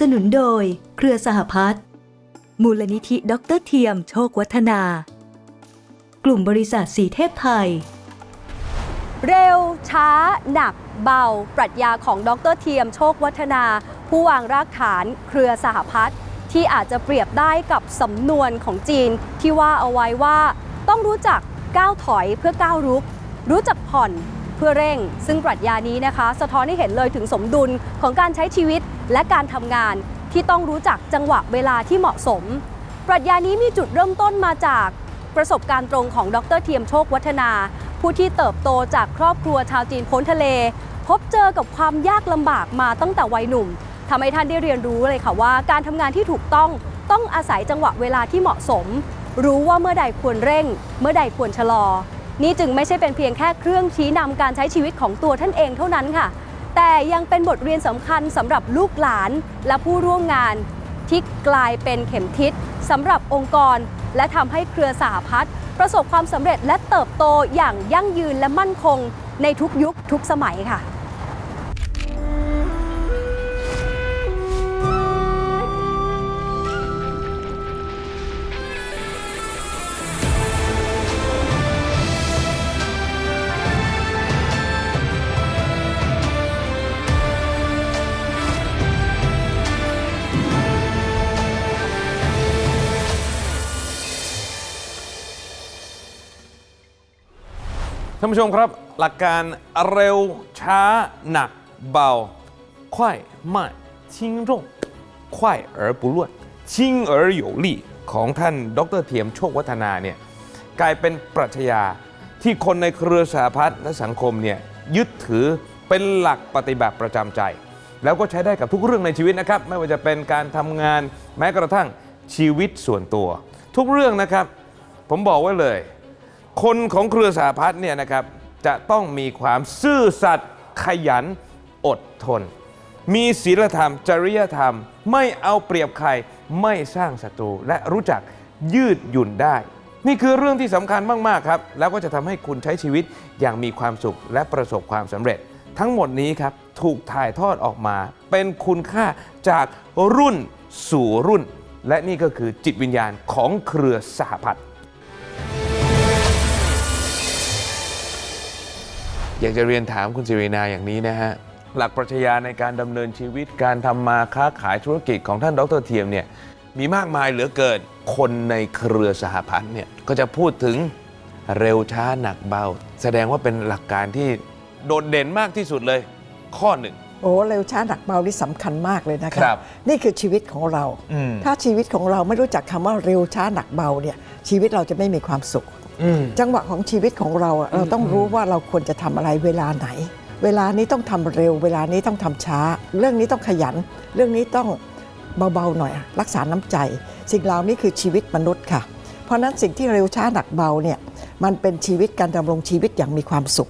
สนุนโดย เครือสหพัฒน์มูลนิธิด็อกเตอร์เทียมโชควัฒนา กลุ่มบริษัทสีเทพไทย เร็ว ช้า หนัก เบา ปรัชญาของดรเทียมโชควัฒนา ผู้วางรากฐานเครือสหพัฒน์ที่อาจจะเปรียบได้กับสำนวนของจีนที่ว่าเอาไว้ว่า ต้องรู้จักก้าวถอยเพื่อก้าวรุก รู้จักผ่อน พื่อเร่ง ซึ่งปรัชญานี้นะคะ สะท้อนให้เห็นเลยถึงสมดุลของการใช้ชีวิตและการทำงานที่ต้องรู้จักจังหวะเวลาที่เหมาะสม ปรัชญานี้มีจุดเริ่มต้นมาจากประสบการณ์ตรงของดรเทียมโชควัฒนา ผู้ที่เติบโตจากครอบครัวชาวจีนพ้นทะเล พบเจอกับความยากลำบากมาตั้งแต่วัยหนุ่มทำให้ท่านได้เรียนรู้เลยค่ะว่า การทำงานที่ถูกต้องต้องอาศัยจังหวะเวลาที่เหมาะสม รู้ว่าเมื่อใดควรเร่ง เมื่อใดควรชะลอ นี่จึงไม่ใช่เป็นเพียงแค่เครื่องชี้นำการใช้ชีวิตของตัวท่านเองเท่านั้นค่ะ แต่ยังเป็นบทเรียนสำคัญสำหรับลูกหลานและผู้ร่วมงาน ที่กลายเป็นเข็มทิศสำหรับองค์กร และทำให้เครือสหพัฒน์ประสบความสำเร็จและเติบโตอย่างยั่งยืนและมั่นคง ในทุกยุคทุกสมัยค่ะานผู้ชมครับ หลักการเร็วช้าหนักเบา快慢轻重快而不乱轻而有力ของท่านดรเทียมโชควัฒนาเนี่ยกลายเป็นปรัชญาที่คนในเครือสหพัฒน์และสังคมเนี่ยยึดถือเป็นหลักปฏิบัติประจำใจ แล้วก็ใช้ได้กับทุกเรื่องในชีวิตนะครับ ไม่ว่าจะเป็นการทำงานแม้กระทั่งชีวิตส่วนตัว ทุกเรื่องนะครับ ผมบอกไว้เลย คนของเครือสหพัฒน์เนี่ยนะครับจะต้องมีความซื่อสัตย์ขยันอดทน มีศีลธรรม จริยธรรม ไม่เอาเปรียบใครไม่สร้างศัตรู และรู้จักยืดหยุ่นได้ นี่คือเรื่องที่สำคัญมาก ๆ ครับ แล้วก็จะทำให้คุณใช้ชีวิตอย่างมีความสุขและประสบความสำเร็จ ทั้งหมดนี้ครับถูกถ่ายทอดออกมาเป็นคุณค่าจากรุ่นสู่รุ่น และนี่ก็คือจิตวิญญาณของเครือสหพัฒน์ อยากจะเรียนถามคุณสิรินาอย่างนี้นะฮะ หลักปรัชญาในการดำเนินชีวิตการทำมาค้าขายธุรกิจของท่านดรเทียมเนี่ยมีมากมายเหลือเกินคนในเครือสหพันธ์เนี่ยก็จะพูดถึงเร็วช้าหนักเบา แสดงว่าเป็นหลักการที่โดดเด่นมากที่สุดเลย ข้อหนึ่งโอ้เร็วช้าหนักเบานี่สำคัญมากเลยนะคครัรับนี่คือชีวิตของเราอืมถ้าชีวิตของเราไม่รู้จักคำว่าเร็วช้าหนักเบาเนี่ยชีวิตเราจะไม่มีความสุขอืม จังหวะของชีวิตของเราอะเราต้องรู้ว่าเราควรจะทำอะไรเวลาไหน เวลานี้ต้องทำเร็ว เวลานี้ต้องทำช้า เรื่องนี้ต้องขยัน เรื่องนี้ต้องเบาๆหน่อย รักษาน้ำใจ สิ่งเหล่านี้คือชีวิตมนุษย์ค่ะ เพราะฉะนั้นสิ่งที่เร็วช้าหนักเบาเนี่ยมันเป็นชีวิตการดำรงชีวิตอย่างมีความสุข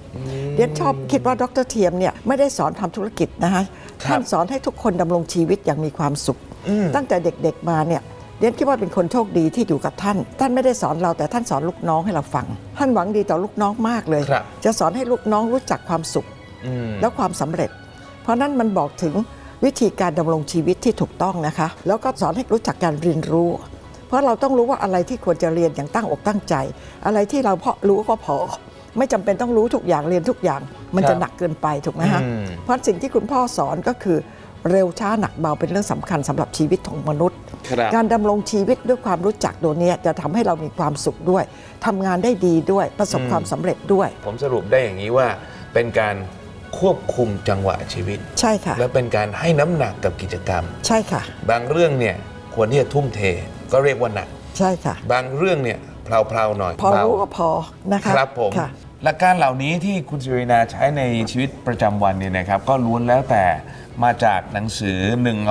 เดียนชอบคิดว่าดรเทียมเนี่ยไม่ได้สอนทำธุรกิจนะคะครับท่านสอนให้ทุกคนดำรงชีวิตอย่างมีความสุขอืมตั้งแต่เด็กๆมาเนี่ย เดียนคิดว่าเป็นคนโชคดีที่อยู่กับท่าน ท่านไม่ได้สอนเราแต่ท่านสอนลูกน้องให้เราฟัง ท่านหวังดีต่อลูกน้องมากเลย ครับ จะสอนให้ลูกน้องรู้จักความสุขอืมและความสำเร็จ เพราะนั้นมันบอกถึงวิธีการดำรงชีวิตที่ถูกต้องนะคะ แล้วก็สอนให้รู้จักการเรียนรู้ เพราะเราต้องรู้ว่าอะไรที่ควรจะเรียนอย่างตั้งอกตั้งใจ อะไรที่เราเพาะรู้ก็พอ ไม่จำเป็นต้องรู้ทุกอย่างเรียนทุกอย่าง มันครัจะบหนักเกินไปถูกไหมฮะ อืม เพราะสิ่งที่คุณพ่อสอนก็คือ เร็วช้าหนักเบาเป็นเรื่องสำคัญสำหรับชีวิตของมนุษย์ครับการดำรงชีวิตด้วยความรู้จักตัวเนี้ยจะทำให้เรามีความสุขด้วยทำงานได้ดีด้วยประสบอืมความสำเร็จด้วย ผมสรุปได้อย่างนี้ว่าเป็นการควบคุมจังหวะชีวิต ใช่ค่ะ และเป็นการให้น้ำหนักกับกิจกรรม ใช่ค่ะ บางเรื่องเนี่ยควรที่จะทุ่มเทก็เรียกว่าหนัก ใช่ค่ะ บางเรื่องเนี่ยเพลาๆหน่อยพอเบารู้ก็พอนะคะครับผมค่ะ หลักการเหล่านี้ที่คุณสิรินาใช้ในชีวิตประจำวันเนี่ยนะครับ ก็ล้วนแล้วแต่มาจากหนังสือ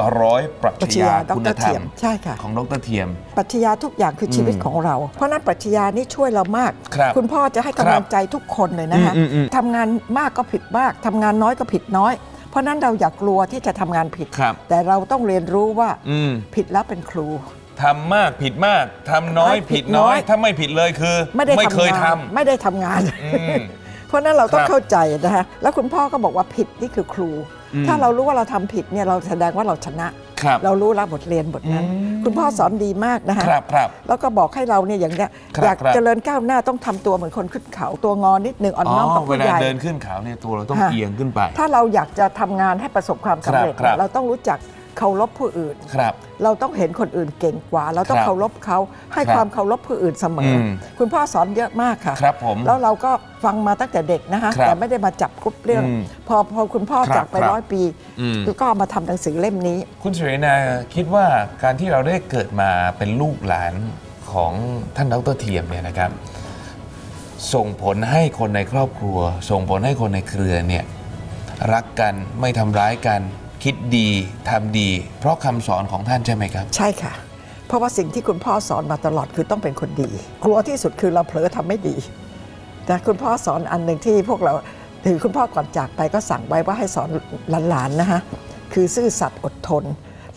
100 ปรัชญาคุณธรรมใช่ค่ะ ของดรเทียม ปรัชญาทุกอย่างคือชีวิตอืมของเรา เพราะฉะนั้นปรัชญานี่ช่วยเรามากครับณพ่อจะให้กำลังใจทุกคนเลยนะคะอืมอืมอืมทำงานมากก็ผิดมากทำงานน้อยก็ผิดน้อย เพราะฉะนั้นเราอย่ากกลัวที่จะทำงานผิด ครับแต่เราต้องเรียนรู้ว่าอืม ผิดแล้วเป็นครู ทำมากผิดมากทำน้อยให้ผิผิดดน้น้ออยยถ้าไม่ผิดเลยคือ ไม่ได้เคยทำทงานไม่ได้ทำงานำอืมเพราะฉะนั้นเราต้องครับเข้าใจนะคะแล้วคุณพ่อก็บอกว่าผิดนี่คือครูอืมถ้าเรารู้ว่าเราทำผิดเนี่ยเราแสดงว่าเราชนะครับเรารู้แล้วบทเรียนบทนั้นอืมคุณพ่อสอนดีมากนะคะครับครับแล้วก็บอกให้เราเนี่ยอย่างเนี้ยครับอยากครับเจริญก้าวหน้าต้องทำตัวเหมือนคนขึ้นเขาตัวงอนิดนึงอ่อนอ๋อน้อมกับเวผู้ลาใหญ่เดินขึ้นเขาเนี่ยตัวเราต้องค่ะเอียงขึ้นไป ถ้าเราอยากจะทำงานให้ประสบความสำเร็จครับครับเราต้องรู้จัก เคารพผู้อื่น ครับ เราต้องเห็นคนอื่นเก่งกว่า เราต้องครับเคารพเขาให้ครับความเคารพผู้อื่นเสมออมคุณพ่อสอนเยอะมากค่ะครับผมแล้วเราก็ฟังมาตั้งแต่เด็กนะคะครับแต่ไม่ได้มาจับกรุ๊ปเรื่อง อืมพอพอคุณพ่อครับจากไปครับร้อยปีอืม ก็เอามาทำหนังสือเล่มนี้ คุณสุรินาคิดว่าการที่เราได้เกิดมาเป็นลูกหลานของท่านดรเทียมเนี่ยนะครับ ส่งผลให้คนในครอบครัว ส่งผลให้คนในเครือเนี่ยรักกันไม่ทำร้ายกัน คิดดีทำดี เพราะคำสอนของท่านใช่ไหมครับ ใช่ค่ะ เพราะว่าสิ่งที่คุณพ่อสอนมาตลอดคือต้องเป็นคนดี กลัวที่สุดคือเราเผลอทำไม่ดีแต่คุณพ่อสอนอันหนึ่งที่พวกเราถือคุณพ่อก่อนจากไปก็สั่งไว้ว่าให้สอนหลานๆนะคะคือซื่อสัตย์อดทน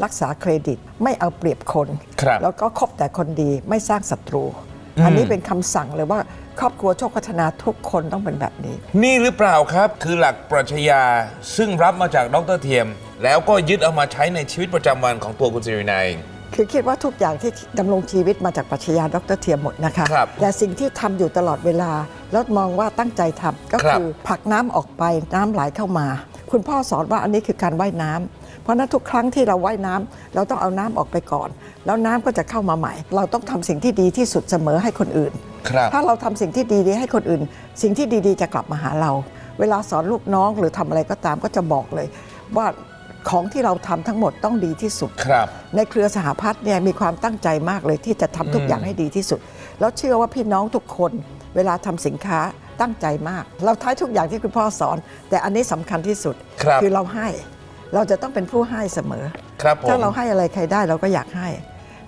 รักษาเครดิตไม่เอาเปรียบคนครับแล้วก็คบแต่คนดีไม่สร้างศัตรูอืมอันนี้เป็นคำสั่งเลยว่าครอบครัวโชคพัฒนาทุกคนต้องเป็นแบบนี้ นี่หรือเปล่าครับคือหลักปรัชญาซึ่งรับมาจากดรเทียม แล้วก็ยึดเอามาใช้ในชีวิตประจำวันของตัวคุณสิรินาเอง คือคิดว่าทุกอย่างที่ดำรงชีวิตมาจากปรัชญาดรเทียมหมดนะคะ ครับแต่สิ่งที่ทำอยู่ตลอดเวลา แล้วมองว่าตั้งใจทำก็ครับ คือผลักน้ำออกไปน้ำไหลเข้ามา คุณพ่อสอนว่าอันนี้คือการว่ายน้ำเพราะฉะนั้นทุกครั้งที่เราว่ายน้ำเราต้องเอาน้ำออกไปก่อน แล้วน้ำก็จะเข้ามาใหม่ เราต้องทำสิ่งที่ดีที่สุดเสมอให้คนอื่น ครับ ถ้าเราทำสิ่งที่ดีๆให้คนอื่น สิ่งที่ดีๆจะกลับมาหาเรา เวลาสอนลูกน้องหรือทำอะไรก็ตามก็จะบอกเลย ว่า ของที่เราทำทั้งหมดต้องดีที่สุดครับในเครือสหพัฒน์เนี่ยมีความตั้งใจมากเลยที่จะทำทุกอย่างให้ดีที่สุด แล้วเชื่อว่าพี่น้องทุกคนเวลาทำสินค้าตั้งใจมาก เราท้ายทุกอย่างที่คุณพ่อสอน แต่อันนี้สำคัญที่สุดครับอเราให้ เราจะต้องเป็นผู้ให้เสมอครับผมถ้าเราให้อะไรใครได้เราก็อยากให้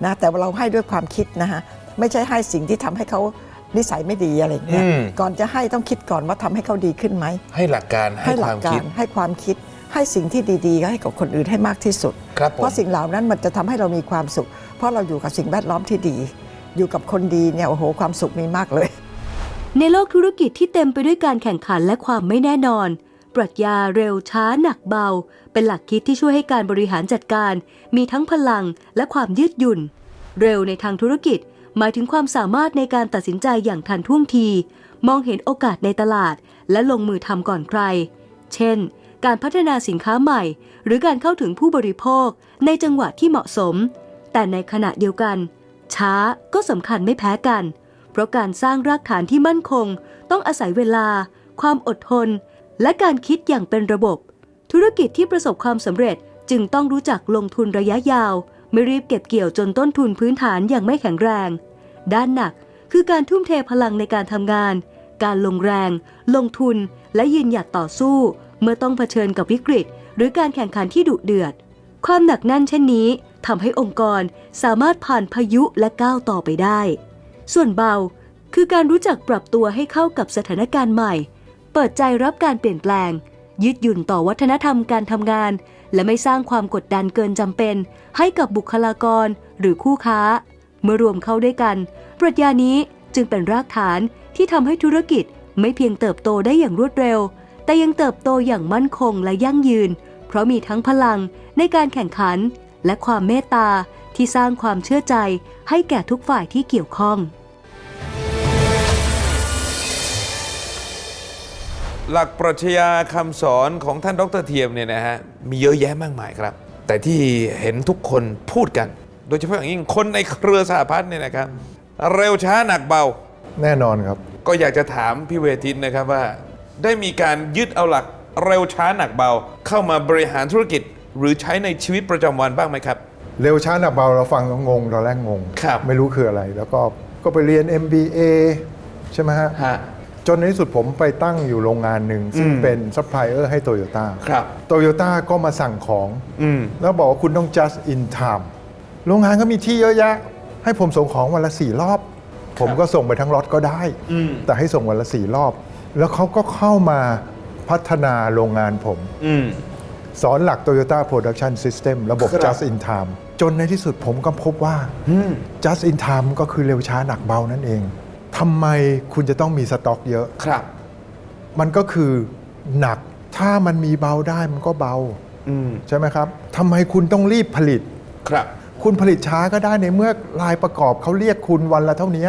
นะแต่ว่าเราให้ด้วยความคิดนะฮะไม่ใช่ให้สิ่งที่ทำให้เขานิสัยไม่ดีอะไรอย่างเงี้ยอืมก่อนจะให้ต้องคิดก่อนว่าทำให้เขาดีขึ้นไหมให้หลักการให้หคลัวามกาคิดรให้ความคิด ให้สิ่งที่ดีๆ ให้กับคนอื่นให้มากที่สุด ครับผมเพราะสิ่งเหล่านั้นมันจะทำให้เรามีความสุข เพราะเราอยู่กับสิ่งแวดล้อมที่ดี อยู่กับคนดีเนี่ยโอ้โหความสุขมีมากเลย ในโลกธุรกิจที่เต็มไปด้วยการแข่งขันและความไม่แน่นอน ปรัชญาเร็วช้าหนักเบา เป็นหลักคิดที่ช่วยให้การบริหารจัดการ มีทั้งพลังและความยืดหยุ่น เร็วในทางธุรกิจ หมายถึงความสามารถในการตัดสินใจอย่างทันท่วงที มองเห็นโอกาสในตลาด และลงมือทำก่อนใคร เช่น การพัฒนาสินค้าใหม่ หรือการเข้าถึงผู้บริโภคในจังหวะที่เหมาะสม แต่ในขณะเดียวกัน ช้าก็สำคัญไม่แพ้กัน เพราะการสร้างรากฐานที่มั่นคง ต้องอาศัยเวลา ความอดทน และการคิดอย่างเป็นระบบ ธุรกิจที่ประสบความสำเร็จจึงต้องรู้จักลงทุนระยะยาว ไม่รีบเก็บเกี่ยวจนต้นทุนพื้นฐานอย่างไม่แข็งแรง ด้านหนักคือการทุ่มเทพลังในการทำงาน การลงแรง ลงทุน และยืนหยัดต่อสู้ เมื่อต้องเผชิญกับวิกฤต หรือการแข่งขันที่ดุเดือด ความหนักแน่นเช่นนี้ทำให้องค์กรสามารถผ่านพายุและก้าวต่อไปได้ ส่วนเบาคือการรู้จักปรับตัวให้เข้ากับสถานการณ์ใหม่ เปิดใจรับการเปลี่ยนแปลง ยืดหยุ่นต่อวัฒนธรรมการทำงาน และไม่สร้างความกดดันเกินจำเป็น ให้กับบุคลากรหรือคู่ค้า เมื่อรวมเข้าด้วยกัน ปรัชญานี้จึงเป็นรากฐานที่ทำให้ธุรกิจไม่เพียงเติบโตได้อย่างรวดเร็ว แต่ยังเติบโตอย่างมั่นคงและยั่งยืน เพราะมีทั้งพลังในการแข่งขัน และความเมตตาที่สร้างความเชื่อใจให้แก่ทุกฝ่ายที่เกี่ยวข้อง หลักปรัชญาคำสอนของท่านดรเทียมเนี่ยนะฮะมีเยอะแยะมากมายครับ แต่ที่เห็นทุกคนพูดกัน โดยเฉพาะอย่างยิ่งคนในเครือสหพัฒน์เนี่ยนะครับ เร็วช้าหนักเบา แน่นอนครับ ก็อยากจะถามพี่เวทินนะครับว่า ได้มีการยึดเอาหลักเร็วช้าหนักเบา เข้ามาบริหารธุรกิจ หรือใช้ในชีวิตประจำวันบ้างไหมครับ เร็วช้าหนักเบาเราฟังแล้วงงตอนแรกงง ครับ ไม่รู้คืออะไร แล้วก็ก็ไปเรียน MBA ใช่ไหมฮะ ฮะ จนในที่สุดผมไปตั้งอยู่โรงงานหนึ่ง ซึ่งอืมเป็นซัพพลายเออร์ให้โตโยต้าครับ โตโยต้าก็มาสั่งของ อืม แล้วบอกว่าคุณต้อง just in time โรงงานก็มีที่เยอะแยะ ให้ผมส่งของวันละสี่รอบ ผมก็ส่งไปทั้งรถก็ได้อืมแต่ให้ส่งวันละสี่รอบ แล้วเขาก็เข้ามาพัฒนาโรงงานผม อืม สอนหลัก Toyota Production System ระบบ ครับ just in time จนในที่สุดผมก็พบว่า just in time ก็คือเร็วช้าหนักเบานั่นเองทำไมคุณจะต้องมีสต็อกเยอะ ครับ มันก็คือหนักถ้ามันมีเบาได้มันก็เบา อืม ใช่ไหมครับทำไมคุณต้องรีบผลิต ครับ คุณผลิตช้าก็ได้ในเมื่อลายประกอบเขาเรียกคุณวันละเท่านี้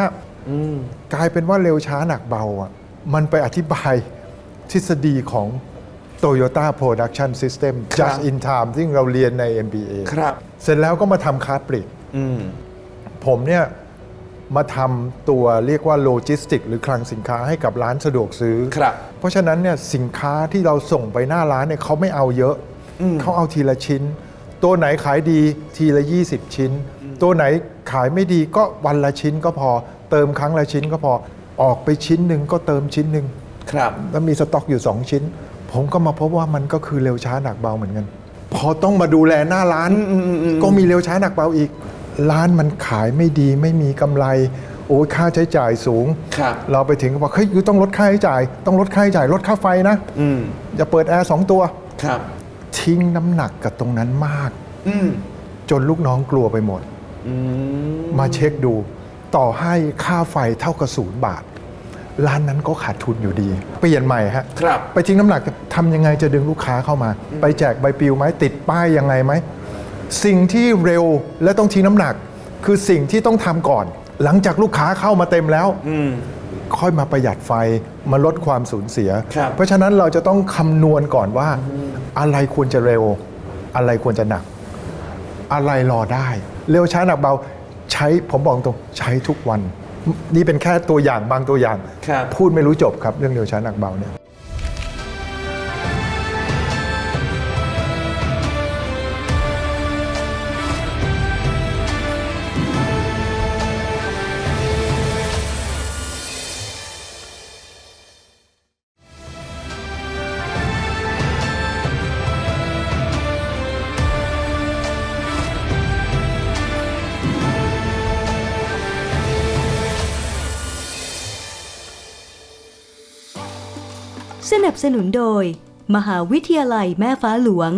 อืม กลายเป็นว่าเร็วช้าหนักเบาอะ มันไปอธิบายทฤษฎีของ Toyota Production System ครับ just in time ซึ่งเราเรียนใน MBA ครับเสร็จแล้วก็มาทำค้าปลีก อืม ผมเนี่ยมาทำตัวเรียกว่าโลจิสติกหรือคลังสินค้าให้กับร้านสะดวกซื้อ ครับ เพราะฉะนั้นเนี่ยสินค้าที่เราส่งไปหน้าร้านเนี่ยเขาไม่เอาเยอะ เขาเอาทีละชิ้น ตัวไหนขายดีทีละ 20 ชิ้น ตัวไหนขายไม่ดีก็วันละชิ้นก็พอ เติมครั้งละชิ้นก็พอ ออกไปชิ้นหนึ่งก็เติมชิ้นหนึ่งครับแล้วมีสต็อกอยู่ 2 ชิ้น ผมก็มาพบว่ามันก็คือเร็วช้าหนักเบาเหมือนกัน พอต้องมาดูแลหน้าร้าน ก็มีเร็วช้าหนักเบาอีก ร้านมันขายไม่ดีไม่มีกำไร โอ้ยค่าใช้จ่ายสูงครับเราไปถึงก็บอกเฮ้ยยูต้องลดค่าใช้จ่าย ต้องลดค่าใช้จ่ายลดค่าไฟนะอืมอย่าเปิดแอร์สองตัวครับทิ้งน้ำหนักกับตรงนั้นมากอืมจนลูกน้องกลัวไปหมดอืมมาเช็คดู ต่อให้ค่าไฟเท่ากับศูนย์บาท ร้านนั้นก็ขาดทุนอยู่ดี เปลี่ยนใหม่ฮะครับ ไปทิ้งน้ำหนักทำยังไงจะดึงลูกค้าเข้ามา ไปแจกใบปลิวไหมติดป้ายยังไงไหมสิ่งที่เร็วและต้องทิ้งน้ำหนัก คือสิ่งที่ต้องทำก่อน หลังจากลูกค้าเข้ามาเต็มแล้ว อืม ค่อยมาประหยัดไฟมาลดความสูญเสีย ครับ เพราะฉะนั้นเราจะต้องคำนวณก่อนว่า อะไรควรจะเร็ว อะไรควรจะหนัก อะไรรอได้ เร็วช้าหนักเบาใช้ผมบอกตรงใช้ทุกวัน นี่เป็นแค่ตัวอย่างบางตัวอย่าง ครับ พูดไม่รู้จบครับเรื่องเร็วช้าหนักเบาเนี่ย สนับสนุนโดย มหาวิทยาลัยแม่ฟ้าหลวง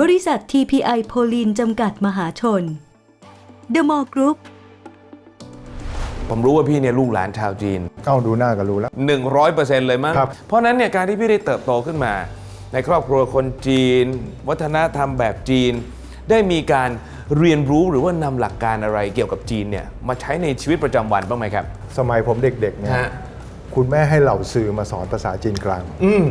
บริษัท TPI โพลีนจำกัดมหาชน The Mall Group ผมรู้ว่าพี่เนี่ยลูกหลานชาวจีนเอาดูหน้าก็รู้แล้ว 100%เลยมั้ง ครับ เพราะฉะนั้นเนี่ยการที่พี่ได้เติบโตขึ้นมา ในครอบครัวคนจีน วัฒนธรรมแบบจีน ได้มีการเรียนรู้หรือว่านำหลักการอะไรเกี่ยวกับจีนเนี่ยมาใช้ในชีวิตประจำวันบ้างไหมครับ สมัยผมเด็กๆเนี่ยฮะ คุณแม่ให้เหล่าสื่อมาสอนภาษาจีนกลาง อืม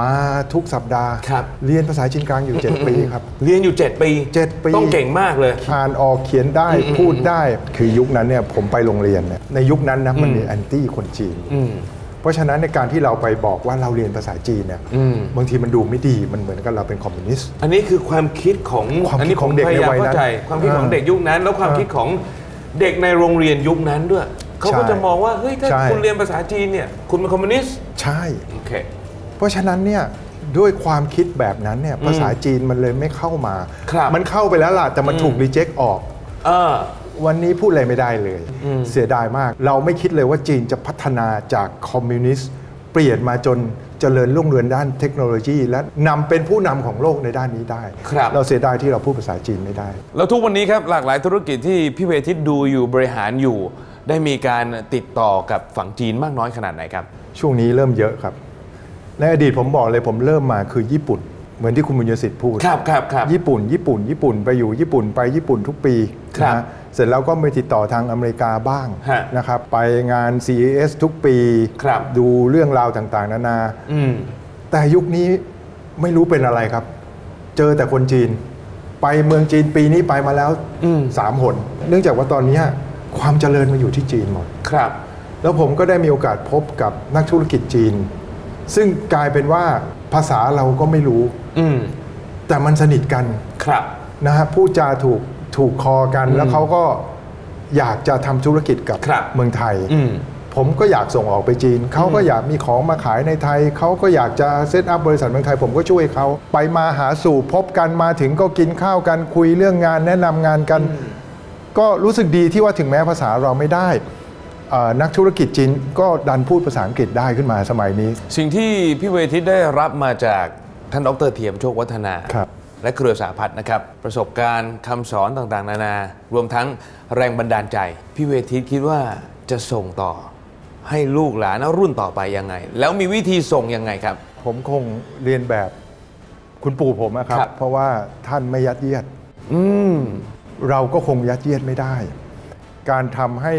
มาทุกสัปดาห์ ครับ เรียนภาษาจีนกลางอยู่ 7 ปีครับ เรียนอยู่ 7 ปีเจ็ดปี ต้องเก่งมากเลย อ่านออกเขียนได้พูดได้คือยุคนั้นเนี่ยผมไปโรงเรียนเนี่ยในยุคนั้นนะมันมีแอนตี้คนจีน อืม เพราะฉะนั้นในการที่เราไปบอกว่าเราเรียนภาษาจีนเนี่ยอืม บางทีมันดูไม่ดีมันเหมือนกับเราเป็นคอมมิวนิสต์ อันนี้คือความคิดของความคิดอันนี้ของเด็กพยายามในวัยนั้นเข้าใจ ความคิดของอ่าเด็กยุคนั้น แล้วความอ่าคิดของเด็กในโรงเรียนยุคนั้นด้วย เขาก็ใช่จะมองว่าเฮ้ยถ้าใช่ คุณเรียนภาษาจีนเนี่ย คุณเป็นคอมมิวนิสต์ใช่ โอเค เพราะฉะนั้นเนี่ยด้วยความคิดแบบนั้นเนี่ยภาษาจีนมันเลยไม่เข้ามา ครับ มันเข้าไปแล้วล่ะแต่มันถูกรีเจ็คออก เออ วันนี้พูดอะไรไม่ได้เลยอืมเสียดายมาก เราไม่คิดเลยว่าจีนจะพัฒนาจากคอมมิวนิสต์เปลี่ยนมาจนเจริญรุ่งเรืองด้านเทคโนโลยี และนำเป็นผู้นำของโลกในด้านนี้ได้ ครับ เราเสียดายที่เราพูดภาษาจีนไม่ได้ แล้วทุกวันนี้ครับหลากหลายธุรกิจที่พี่เวทิตดูอยู่บริหารอยู่ ได้มีการติดต่อกับฝั่งจีนมากน้อยขนาดไหนครับ ช่วงนี้เริ่มเยอะครับ ในอดีตผมบอกเลยผมเริ่มมาคือญี่ปุ่น เหมือนที่คุณบุญยสิทธิ์พูดครับครับครับญี่ปุ่น ญี่ปุ่น ญี่ปุ่นไปอยู่ญี่ปุ่นไปญี่ปุ่นทุกปีครับนะฮะเสร็จแล้วก็ไปติดต่อทางอเมริกาบ้างฮะนะครับไปงาน CES ทุกปีครับ ดูเรื่องราวต่างๆ นานา อืม แต่ยุคนี้ไม่รู้เป็นอะไรครับ เจอแต่คนจีน ไปเมืองจีนปีนี้ไปมาแล้วอืม สามหน เนื่องจากว่าตอนนี้ ความเจริญมาอยู่ที่จีนหมด ครับ แล้วผมก็ได้มีโอกาสพบกับนักธุรกิจจีน ซึ่งกลายเป็นว่าภาษาเราก็ไม่รู้ อืมแต่มันสนิทกันครับ นะฮะพูดจาถูกถูกคอกัน แล้วเขาก็อยากจะทำธุรกิจกับครับ เมืองไทย อืม ผมก็อยากส่งออกไปจีน เขาก็อยากมีของมาขายในไทย เขาก็อยากจะเซตอัพบริษัทเมืองไทย ผมก็ช่วยเขา ไปมาหาสู่พบกันมาถึงก็กินข้าวกันคุยเรื่องงานแนะนำงานกัน ก็รู้สึกดีที่ว่าถึงแม้ภาษาเราไม่ได้เอ่อนักธุรกิจจีนก็ดันพูดภาษาอังกฤษได้ขึ้นมาสมัยนี้ สิ่งที่พี่เวทิตได้รับมาจากท่านดรเทียมโชควัฒนาครับและเครือสาพัฒน์นะครับ ประสบการณ์คำสอนต่างๆ นานา รวมทั้งแรงบันดาลใจ พี่เวทิตคิดว่าจะส่งต่อให้ลูกหลานรุ่นต่อไปยังไง แล้วมีวิธีส่งยังไงครับ ผมคงเรียนแบบคุณปู่ผมอะครับครับ เพราะว่าท่านไม่ยัดเยียด อืม เราก็คงยัดเยียดไม่ได้ การทำให้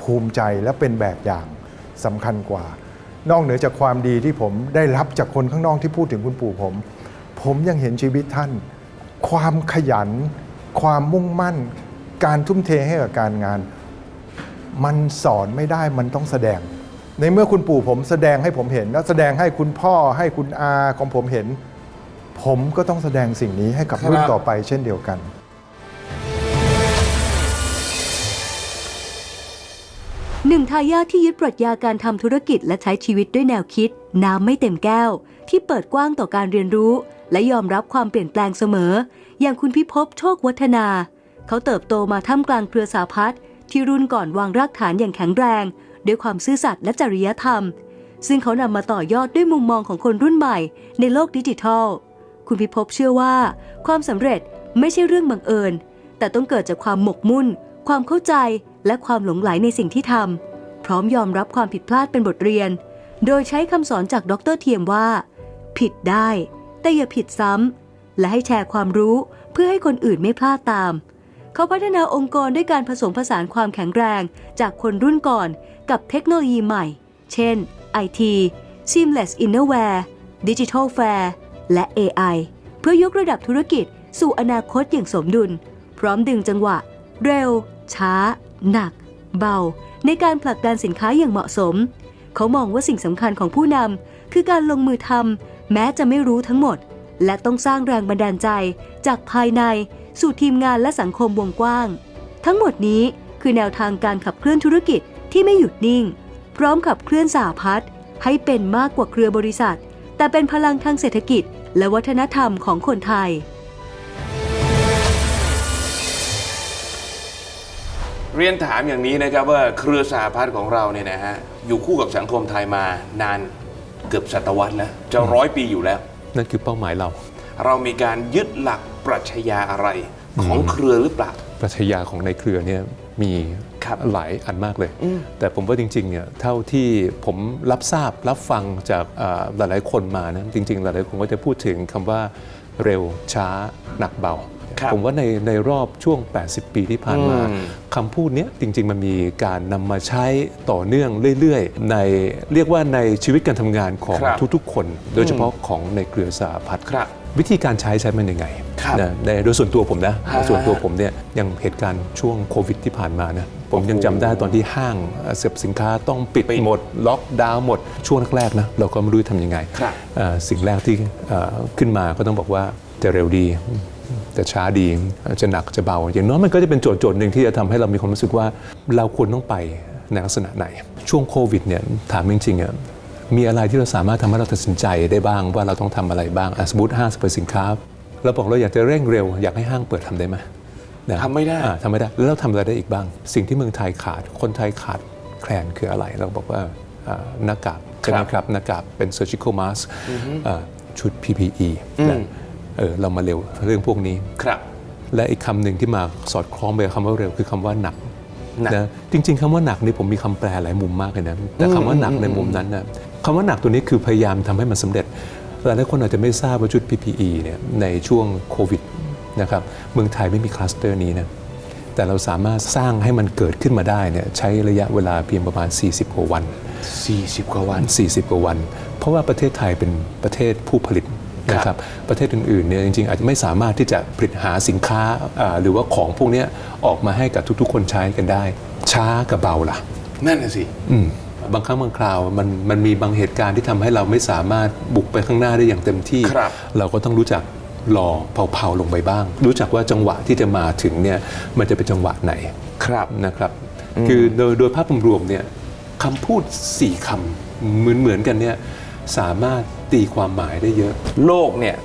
ภูมิใจและเป็นแบบอย่างสำคัญกว่า นอกเหนือจากความดีที่ผมได้รับจากคนข้างนอกที่พูดถึงคุณปู่ผม ผมยังเห็นชีวิตท่าน ความขยัน ความมุ่งมั่น การทุ่มเทให้กับการงาน มันสอนไม่ได้มันต้องแสดง ในเมื่อคุณปู่ผมแสดงให้ผมเห็น แล้วแสดงให้คุณพ่อให้คุณอาของผมเห็น ผมก็ต้องแสดงสิ่งนี้ให้กับครับรุ่นต่อไปเช่นเดียวกัน หนึ่งทายาทที่ยึดปรัชญาการทำธุรกิจและใช้ชีวิตด้วยแนวคิด น้ำไม่เต็มแก้ว ที่เปิดกว้างต่อการเรียนรู้ และยอมรับความเปลี่ยนแปลงเสมอ อย่างคุณพิภพโชควัฒนา เขาเติบโตมาท่ามกลางเครือสาพัฒน์ที่รุ่นก่อนวางรากฐานอย่างแข็งแรง ด้วยความซื่อสัตย์และจริยธรรม ซึ่งเขานำมาต่อยอดด้วยมุมมองของคนรุ่นใหม่ ในโลกดิจิทัล คุณพิภพเชื่อว่า ความสำเร็จไม่ใช่เรื่องบังเอิญ แต่ต้องเกิดจากความหมกมุ่น ความเข้าใจและความหลงไหลในสิ่งที่ทำพร้อมยอมรับความผิดพลาดเป็นบทเรียน โดยใช้คำสอนจากดรเทียมว่า ผิดได้ แต่อย่าผิดซ้ำและให้แชร์ความรู้เพื่อให้คนอื่นไม่พลาดตาม เขาพัฒนาองค์กรด้วยการผสมผสานความแข็งแรง จากคนรุ่นก่อนกับเทคโนโลยีใหม่ เช่น IT Seamless Innerwear Digital Fair และ AI เพื่อยกระดับธุรกิจสู่อนาคตอย่างสมดุล พร้อมดึงจังหวะ เร็ว ช้า หนัก เบา ในการผลักดันสินค้าอย่างเหมาะสม เขามองว่าสิ่งสำคัญของผู้นำคือการลงมือทำแม้จะไม่รู้ทั้งหมด และต้องสร้างแรงบันดาลใจ จากภายในสู่ทีมงานและสังคมวงกว้าง ทั้งหมดนี้คือแนวทางการขับเคลื่อนธุรกิจที่ไม่หยุดนิ่ง พร้อมขับเคลื่อนสาพัฒน์ให้เป็นมากกว่าเครือบริษัท แต่เป็นพลังทางเศรษฐกิจ และวัฒนธรรมของคนไทย เรียนถามอย่างนี้นะครับว่าเครือสหพัฒน์ของเราเนี่ยนะฮะอยู่คู่กับสังคมไทยมานานเกือบศตวรรษแล้วจะร้อยปีอยู่แล้ว นั่นคือเป้าหมายเรา เรามีการยึดหลักปรัชญาอะไรของเครือหรือเปล่า ปรัชญาของในเครือเนี่ยมีครับหลายอันมากเลย แต่ผมว่าจริงๆเนี่ยเท่าที่ผมรับทราบรับฟังจากเอ่อหลายๆคนมานะจริง ๆ หลายๆคนก็จะพูดถึงคำว่าเร็วช้าหนักเบาครับ ผมว่าในในรอบช่วง 80 ปีที่ผ่านมาอืมคำพูดเนี้ยจริง ๆ มันมีการนำมาใช้ต่อเนื่องเรื่อย ๆ ในเรียกว่าในชีวิตการทำงานของครับทุกๆ คน โดยเฉพาะของในเครือสหพัฒน์ครับวิธีการใช้ใช้มันยังไงครับนะในโดยส่วนตัวผมนะฮะส่วนตัวผมเนี่ยยังเหตุการณ์ช่วงโควิดที่ผ่านมานะผมยังจำได้ตอนที่ห้างเอ่อเสพสินค้าต้องปิดปิดหมด ล็อกดาวน์หมด ช่วงแรกๆนะเราก็ไม่รู้จะทำยังไงครับเอ่อสิ่งแรกที่เอ่อขึ้นมาก็ต้องบอกว่าจะเร็วดี จะช้าดีจะหนักจะเบา อย่างน้อยมันก็จะเป็นโจทย์โจทย์หนึ่งที่จะทำให้เรามีความรู้สึกว่าเราควรต้องไปในลักษณะไหน ช่วงโควิดเนี่ยถามจริงๆอะมีอะไรที่เราสามารถทำให้เราตัดสินใจได้บ้างว่าเราต้องทำอะไรบ้างอะสมมติห้างสรรพสินค้าเราบอกเราอยากจะเร่งเร็ว อยากให้ห้างเปิดทำได้ไหมนะทำไม่ได้อ่าทำไม่ได้ แล้วเราทำอะไรได้อีกบ้าง สิ่งที่เมืองไทยขาด คนไทยขาดแคลนคืออะไร เราบอกว่าอ่าหน้ากากใช่ไหมครับหน้ากากเป็น surgical mask อ่าชุด PPE นะ เออเรามาเร็วเรื่องพวกนี้ ครับ และอีกคำหนึ่งที่มาสอดคล้องไปกับคำว่าเร็วคือคำว่าหนักหนัก นะจริง ๆคำว่าหนักนี่ผมมีคำแปลหลายมุมมากเลยนะแต่คำว่าหนักในมุมนั้นนะคำว่าหนักตัวนี้คือพยายามทำให้มันสำเร็จหลายๆคนอาจจะไม่ทราบว่าชุด PPE เนี่ยในช่วงโควิดนะครับเมืองไทยไม่มีคลัสเตอร์นี้นะแต่เราสามารถสร้างให้มันเกิดขึ้นมาได้เนี่ยใช้ระยะเวลาเพียงประมาณ 40กว่าวัน 40 กว่าวัน 40 กว่าวัน เพราะว่าประเทศไทยเป็นประเทศผู้ผลิต นะครับประเทศอื่นๆเนี่ยจริงๆ อาจจะไม่สามารถที่จะผลิตหาสินค้าอ่าหรือว่าของพวกเนี้ยออกมาให้กับทุกๆ คนใช้กันได้ ช้ากับเบาล่ะ นั่นน่ะสิอืมบางครั้งบางคราวมันมันมีบางเหตุการณ์ที่ทำให้เราไม่สามารถบุกไปข้างหน้าได้อย่างเต็มที่ครับเราก็ต้องรู้จักรอเผาๆลงไปบ้าง รู้จักว่าจังหวะที่จะมาถึงเนี่ยมันจะเป็นจังหวะไหนครับนะครับ คือโดยโดยภาพรวมๆเนี่ยคำพูดสี่คำเหมือนเหมือนๆกันเนี่ย สามารถตีความหมายได้เยอะ โลกเนี่ย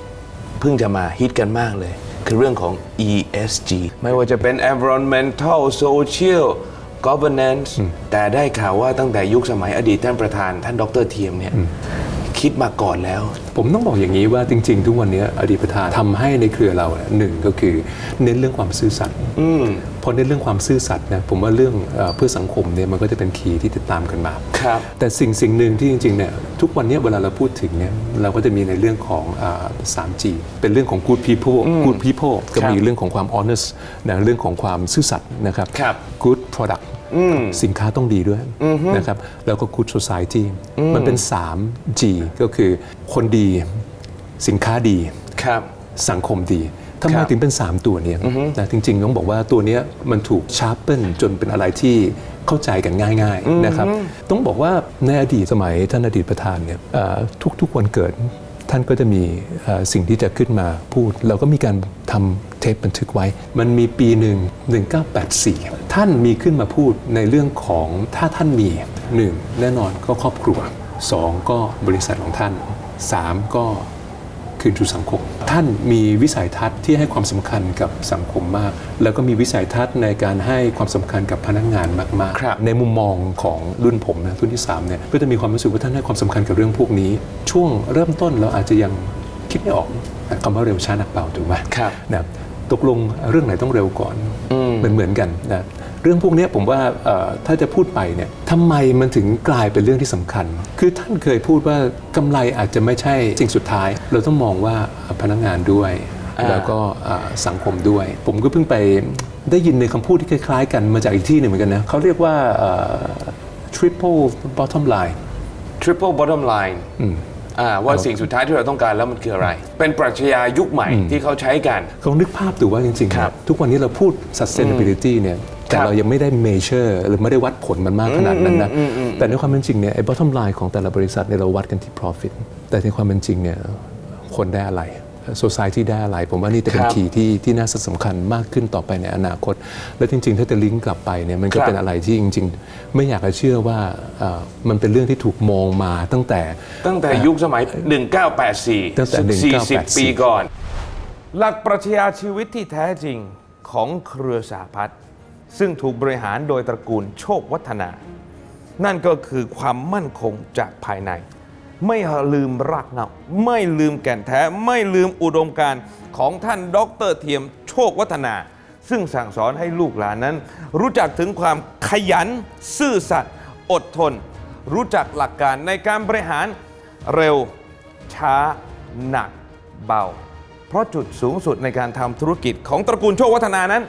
เพิ่งจะมาฮิตกันมากเลย คือเรื่องของ ESG ไม่ว่าจะเป็น environmental social governance แต่ได้ข่าวว่าตั้งแต่ยุคสมัยอดีตท่านประธานท่านดรเทียมเนี่ยคิดมาก่อนแล้ว ผมต้องบอกอย่างนี้ว่าจริง ๆ ทุกวันนี้อดีตประธานทำให้ในเครือเราเนี่ยหนึ่งก็คือเน้นเรื่องความซื่อสัตย์ อืมพอเน้นเรื่องความซื่อสัตย์นะผมว่าเรื่องเอ่อเพื่อสังคมเนี่ยมันก็จะเป็นคีย์ที่ติดตามกันมาครับแต่สิ่งสิ่งหนึ่งที่จริงๆเนี่ยทุกวันเนี้เวลาเราพูดถึงเนี่ยเราก็จะมีในเรื่องของอ่า 3G เป็นเรื่องของ good people good people ก็มีเรื่องของความ honest นะเรื่องของความซื่อสัตย์นะครับครับ good product สินค้าต้องดีด้วยนะครับแล้วก็ good society มันเป็น 3G ก็คือคนดีสินค้าดีครับสังคมดี ทำไมครับถึงเป็น 3 ตัวเนี้นะจริงๆต้องบอกว่าตัวเนี้ยมันถูกชาร์ปเปิลจนเป็นอะไรที่เข้าใจกันง่ายๆนะครับต้องบอกว่าในอดีตสมัยท่านอดีตประธานเนี่ยเอ่อทุกๆวันเกิดท่านก็จะมีเอ่อสิ่งที่จะขึ้นมาพูด เราก็มีการทำเทปบันทึกไว้ มันมีปีหนึ่ง1984 ท่านมีขึ้นมาพูดในเรื่องของถ้าท่านมีหนึ่งแน่นอนก็ครอบครัวสองก็บริษัทของท่านสามก็ คืนสู่สังคม ท่านมีวิสัยทัศน์ที่ให้ความสำคัญกับสังคมมาก แล้วก็มีวิสัยทัศน์ในการให้ความสำคัญกับพนักงานมากครับๆในมุมมองของรุ่นผมนะรุ่นที่3เนี่ยก็จะมีความรู้สึกว่าท่านให้ความสำคัญกับเรื่องพวกนี้ ช่วงเริ่มต้นเราอาจจะยังคิดไม่ออกคำว่าเร็วช้าหนักเบาถูกไหมครับนะตกลงเรื่องไหนต้องเร็วก่อนเหมือนเหมือนกันนะเรื่องพวกเนี้ยผมว่าเอ่อถ้าจะพูดไปเนี่ยทำไมมันถึงกลายเป็นเรื่องที่สำคัญ คือท่านเคยพูดว่ากำไรอาจจะไม่ใช่สิ่งสุดท้าย เราต้องมองว่าพนักงานด้วยอ่าแล้วก็เอ่อสังคมด้วย ผมก็เพิ่งไปได้ยินในคำพูดที่คล้ายๆ กันมาจากอีกที่หนึ่งเหมือนกันนะเขาเรียกว่าเอ่อ triple bottom line triple bottom line อ่าว่าสิ่งสุดท้ายที่เราต้องการแล้วมันคืออะไร เป็นปรัชญายุคใหม่ที่เขาใช้กันลองนึกภาพดูว่าจริงๆครับ ทุกวันนี้เราพูด sustainability เนี่ย แต่ครับเรายังไม่ได้ measure หรือไม่ได้วัดผลมันมากขนาดนั้นนะแต่ในความเป็นจริงเนี่ยไอ้ bottom line ของแต่ละบริษัทเนี่ยเราวัดกันที่ profit แต่ในความเป็นจริงเนี่ยคนได้อะไร society ได้อะไร ผมว่านี่จะเป็นครับคีย์ที่ที่น่าสำคัญมากขึ้นต่อไปในอนาคต และจริง ๆ ถ้าจะลิงก์กลับไปเนี่ยมันก็ครับเป็นอะไรที่จริง ๆ ไม่อยากจะเชื่อว่าเอ่อมันเป็นเรื่องที่ถูกมองมาตั้งแต่ตั้งแต่ยุคสมัย 1984ตั้งแต่ซึ่40 1984ปีก่อน หลักปรัชญาชีวิตที่แท้จริงของเครือสหพัฒน์ ซึ่งถูกบริหารโดยตระกูลโชควัฒนา นั่นก็คือความมั่นคงจากภายใน ไม่ลืมรากเหง้าไม่ลืมแก่นแท้ ไม่ลืมอุดมการของท่านดรเทียมโชควัฒนา ซึ่งสั่งสอนให้ลูกหลานนั้น รู้จักถึงความขยัน ซื่อสัตย์อดทน รู้จักหลักการในการบริหารเร็ว ช้า หนัก เบา เพราะจุดสูงสุดในการทำธุรกิจของตระกูลโชควัฒนานั้น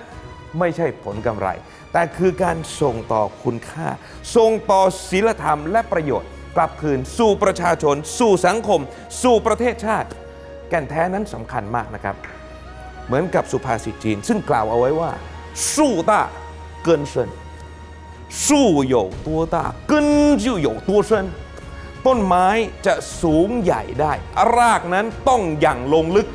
ไม่ใช่ผลกำไร แต่คือการส่งต่อคุณค่า ส่งต่อศีลธรรมและประโยชน์ กลับคืนสู่ประชาชน สู่สังคม สู่ประเทศชาติ แก่นแท้นั้นสำคัญมากนะครับ เหมือนกับสุภาษิตจีน ซึ่งกล่าวเอาไว้ว่า สู้ต้าเกินเซินสู้อยู่ตัวตาเกินหยู่ตัวเนต้นไม้จะสูงใหญ่ได้ รากนั้นต้องอย่างลงลึก